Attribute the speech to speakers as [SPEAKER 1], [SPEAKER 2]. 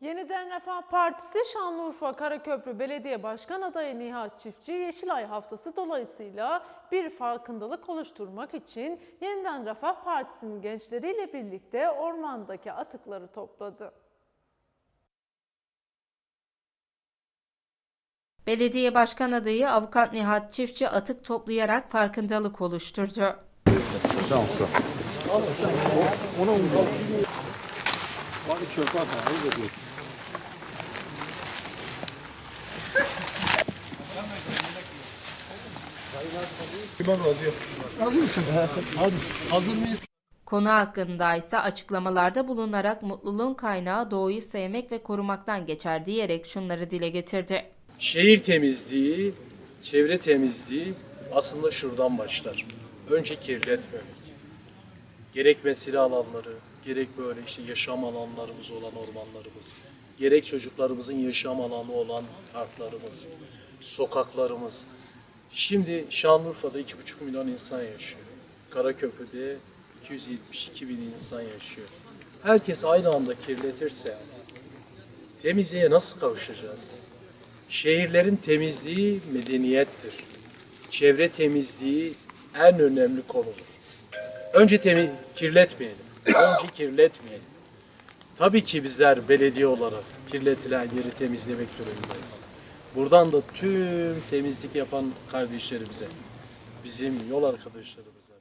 [SPEAKER 1] Yeniden Refah Partisi Şanlıurfa Karaköprü Belediye Başkan adayı Nihat Çiftçi Yeşilay Haftası dolayısıyla bir farkındalık oluşturmak için Yeniden Refah Partisi'nin gençleriyle birlikte ormandaki atıkları topladı.
[SPEAKER 2] Belediye Başkan adayı Avukat Nihat Çiftçi atık toplayarak farkındalık oluşturdu.
[SPEAKER 3] Bak at. Hazır mıyız?
[SPEAKER 2] Konu hakkında ise açıklamalarda bulunarak mutluluğun kaynağı doğayı sevmek ve korumaktan geçer diyerek şunları dile getirdi.
[SPEAKER 4] Şehir temizliği, çevre temizliği aslında şuradan başlar. Önce kirletmemek. Gerek mesire alanları, gerek böyle işte yaşam alanlarımız olan ormanlarımız, gerek çocuklarımızın yaşam alanı olan parklarımız, sokaklarımız. Şimdi Şanlıurfa'da 2,5 milyon insan yaşıyor. Karaköprü'de 272 bin insan yaşıyor. Herkes aynı anda kirletirse temizliğe nasıl kavuşacağız? Şehirlerin temizliği medeniyettir. Çevre temizliği en önemli konudur. Önce temi kirletmeyelim. Önce kirletmeyelim. Tabii ki bizler belediye olarak kirletilen yeri temizlemek durumundayız. Buradan da tüm temizlik yapan kardeşlerimize, bizim yol arkadaşlarımıza,